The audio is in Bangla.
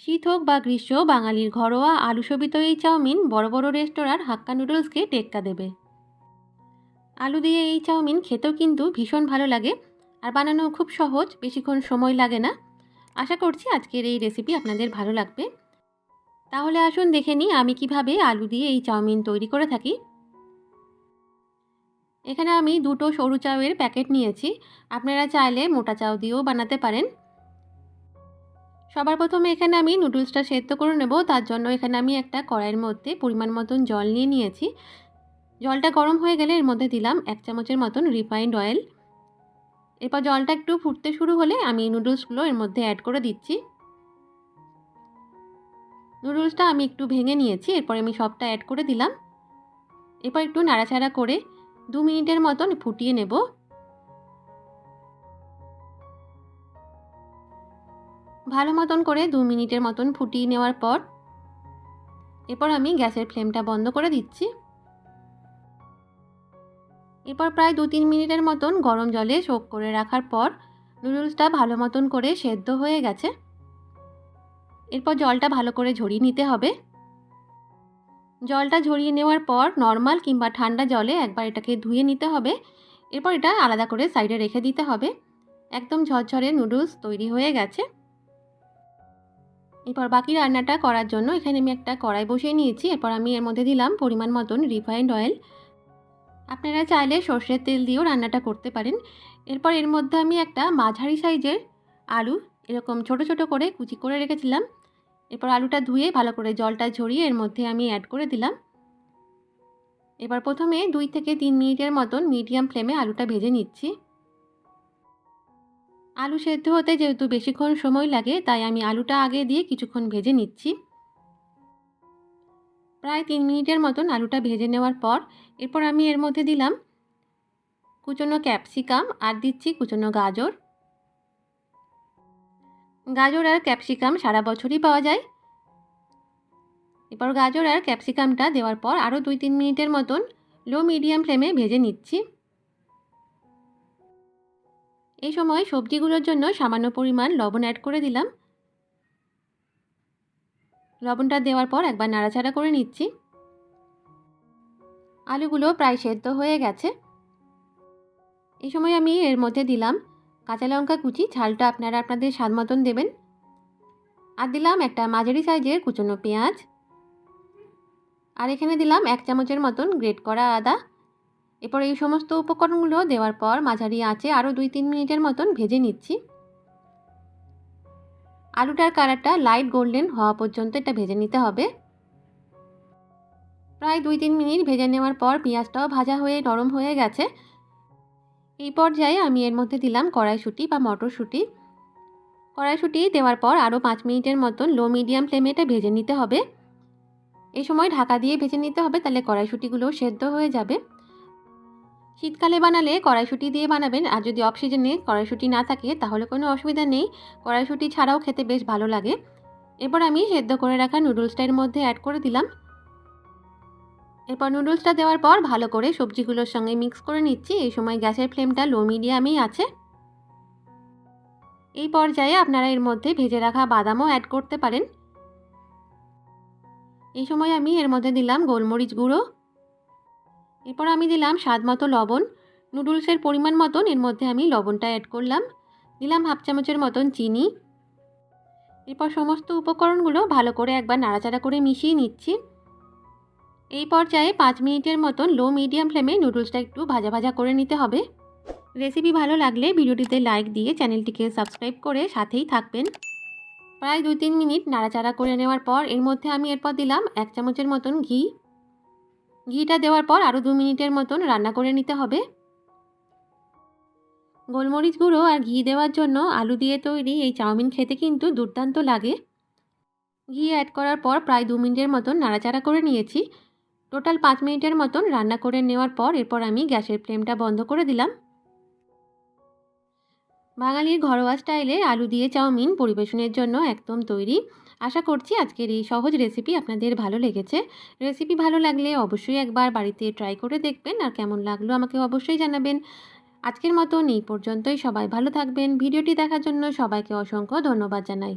শীত হোক বা গ্রীষ্ম বাঙালির ঘরোয়া আলু শোভিত এই চাউমিন বড় বড় রেস্তোরাঁর হাক্কা নুডলসকে টেক্কা দেবে। আলু দিয়ে এই চাউমিন খেতেও কিন্তু ভীষণ ভালো লাগে আর বানানো খুব সহজ, বেশিক্ষণ সময় লাগে না। আশা করছি আজকের এই রেসিপি আপনাদের ভালো লাগবে। তাহলে আসুন দেখে নিই আমি কীভাবে আলু দিয়ে এই চাউমিন তৈরি করে থাকি। এখানে আমি দুটো সরু চাউয়ের প্যাকেট নিয়েছি। আপনারা চাইলে মোটা চাউ দিয়েও বানাতে পারেন। সবার প্রথমে এখানে আমি নুডলসটা সেদ্ধ করে নেব। তার জন্য এখানে আমি একটা কড়াইয়ের মধ্যে পরিমাণ মতন জল নিয়ে নিয়েছি। জলটা গরম হয়ে গেলে এর মধ্যে দিলাম এক চামচের মতন রিফাইন্ড অয়েল এরপর জলটা একটু ফুটতে শুরু হলে আমি নুডলসগুলো এর মধ্যে অ্যাড করে দিচ্ছি। নুডলসটা আমি একটু ভেঙে নিয়েছি, এরপর আমি সবটা অ্যাড করে দিলাম। এরপর একটু নাড়াচাড়া করে দু মিনিটের মতন ফুটিয়ে নেব। ভালো মতন করে দু মিনিটের মতন ফুটিয়ে নেওয়ার পর এরপর আমি গ্যাসের ফ্লেমটা বন্ধ করে দিচ্ছি। এরপর প্রায় দু তিন মিনিটের মতন গরম জলে শোক করে রাখার পর নুডলসটা ভালো মতন করে সেদ্ধ হয়ে গেছে। এরপর জলটা ভালো করে ঝরিয়ে নিতে হবে। জলটা ঝরিয়ে নেওয়ার পর নর্মাল কিংবা ঠান্ডা জলে একবার এটাকে ধুয়ে নিতে হবে। এরপর এটা আলাদা করে সাইডে রেখে দিতে হবে। একদম ঝরঝরে নুডলস তৈরি হয়ে গেছে। এরপর বাকি রান্নাটা করার জন্য এখানে আমি একটা কড়াই বসিয়ে নিয়েছি। এরপর আমি এর মধ্যে দিলাম পরিমাণ মতন রিফাইন্ড অয়েল আপনারা চাইলে সর্ষের তেল দিয়েও রান্নাটা করতে পারেন। এরপর এর মধ্যে আমি একটা মাঝারি সাইজের আলু এরকম ছোট ছোট করে কুচি করে রেখেছিলাম। এরপর আলুটা ধুয়ে ভালো করে জলটা ঝরিয়ে এর মধ্যে আমি অ্যাড করে দিলাম। এবার প্রথমে দুই থেকে তিন মিনিটের মতন মিডিয়াম ফ্লেমে আলুটা ভেজে নিচ্ছি। আলু সেদ্ধ হতে যেহেতু বেশিক্ষণ সময় লাগে, তাই আমি আলুটা আগে দিয়ে কিছুক্ষণ ভেজে নিচ্ছি। প্রায় তিন মিনিটের মতন আলুটা ভেজে নেওয়ার পর, এরপর আমি এর মধ্যে দিলাম কুচনো ক্যাপসিকাম আর দিচ্ছি কুচনো গাজর। গাজর আর ক্যাপসিকাম সারা বছরই পাওয়া যায়। এরপর গাজর আর ক্যাপসিকামটা দেওয়ার পর আরও দুই তিন মিনিটের মতন লো মিডিয়াম ফ্লেমে ভেজে নিচ্ছি। এই সময় সবজিগুলোর জন্য সামান্য পরিমাণ লবণ অ্যাড করে দিলাম। লবণটা দেওয়ার পর একবার নাড়াচাড়া করে নিচ্ছি। আলুগুলো প্রায় সেদ্ধ হয়ে গেছে। এই সময় আমি এর মধ্যে দিলাম কাঁচা লঙ্কা কুচি, ঝালটা আপনারা আপনাদের স্বাদ মতন দেবেন। আর দিলাম একটা মাঝারি সাইজের কুচনো পেঁয়াজ। আর এখানে দিলাম এক চামচের মতন গ্রেট করা আদা। এরপর এই সমস্ত উপকরণগুলো দেওয়ার পর মাঝারি আঁচে আরও দুই তিন মিনিটের মতন ভেজে নিচ্ছি। আলুটার কালারটা লাইট গোল্ডেন হওয়া পর্যন্ত এটা ভেজে নিতে হবে। প্রায় দুই তিন মিনিট ভেজে নেওয়ার পর পেঁয়াজটাও ভাজা হয়ে নরম হয়ে গেছে। এই পর্যায়ে আমি এর মধ্যে দিলাম কড়াইশুঁটি বা মটরশুঁটি। কড়াইশুঁটি দেওয়ার পর আরও পাঁচ মিনিটের মতন লো মিডিয়াম ফ্লেমে এটা ভেজে নিতে হবে। এই সময় ঢাকা দিয়ে ভেজে নিতে হবে, তাহলে কড়াইশুঁটিগুলো সেদ্ধ হয়ে যাবে। শীতকালে বানালে কড়াইশুঁটি দিয়ে বানাবেন, আর যদি অফ সিজনে কড়াইশুঁটি না থাকে তাহলে কোনো অসুবিধা নেই। কড়াইশুঁটি ছাড়াও খেতে বেশ ভালো লাগে। এরপর আমি সেদ্ধ করে রাখা নুডলসটা এর মধ্যে অ্যাড করে দিলাম। এরপর নুডলসটা দেওয়ার পর ভালো করে সবজিগুলোর সঙ্গে মিক্স করে নিচ্ছি। এই সময় গ্যাসের ফ্লেমটা লো মিডিয়ামেই আছে। এই পর্যায়ে আপনারা এর মধ্যে ভেজে রাখা বাদামও অ্যাড করতে পারেন। এই সময় আমি এর মধ্যে দিলাম গোলমরিচ গুঁড়ো। এরপর আমি দিলাম স্বাদ মতো লবণ। নুডলসের পরিমাণ মতন এর মধ্যে আমি লবণটা অ্যাড করলাম। দিলাম হাফ চামচের মতন চিনি। এরপর সমস্ত উপকরণগুলো ভালো করে একবার নাড়াচাড়া করে মিশিয়ে নিচ্ছি। এই পর্যায়ে পাঁচ মিনিটের মতন লো মিডিয়াম ফ্লেমে নুডলসটা একটু ভাজা ভাজা করে নিতে হবে। রেসিপি ভালো লাগলে ভিডিওটিতে লাইক দিয়ে চ্যানেলটিকে সাবস্ক্রাইব করে সাথেই থাকবেন। প্রায় দুই তিন মিনিট নাড়াচাড়া করে নেওয়ার পর এর মধ্যে আমি এরপর দিলাম এক চামচের মতন ঘি। ঘিটা দেওয়ার পর আরও দু মিনিটের মতন রান্না করে নিতে হবে। গোলমরিচ গুঁড়ো আর ঘি দেওয়ার জন্য আলু দিয়ে তৈরি এই চাউমিন খেতে কিন্তু দুর্দান্ত লাগে। ঘি অ্যাড করার পর প্রায় দু মিনিটের মতন নাড়াচাড়া করে নিয়েছি। টোটাল পাঁচ মিনিটের মতন রান্না করে নেওয়ার পর এরপর আমি গ্যাসের ফ্লেমটা বন্ধ করে দিলাম। বাঙালির ঘরোয়া স্টাইলে আলু দিয়ে চাউমিন পরিবেশনের জন্য একদম তৈরি। আশা করছি আজকের এই সহজ রেসিপি আপনাদের ভালো লেগেছে। রেসিপি ভালো লাগলে অবশ্যই একবার বাড়িতে ট্রাই করে দেখবেন আর কেমন লাগল আমাকে অবশ্যই জানাবেন। আজকের মতন এই পর্যন্তই, সবাই ভালো থাকবেন। ভিডিওটি দেখার জন্য সবাইকে অসংখ্য ধন্যবাদ জানাই।